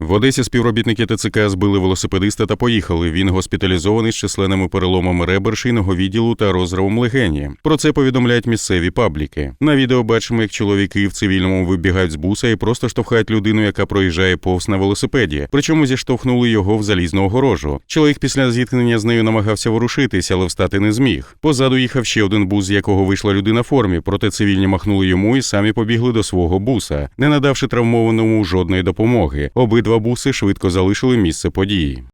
В Одесі співробітники ТЦК збили велосипедиста та поїхали. Він госпіталізований з численними переломами ребер шийного відділу та розривом легені. Про це повідомляють місцеві пабліки. На відео бачимо, як чоловіки в цивільному вибігають з буса і просто штовхають людину, яка проїжджає повз на велосипеді. Причому зіштовхнули його в залізну огорожу. Чоловік після зіткнення з нею намагався ворушитись, але встати не зміг. Позаду їхав ще один бус, з якого вийшла людина в формі, проте цивільні махнули йому і самі побігли до свого буса, не надавши травмованому жодної допомоги. Обидва буси швидко залишили місце події.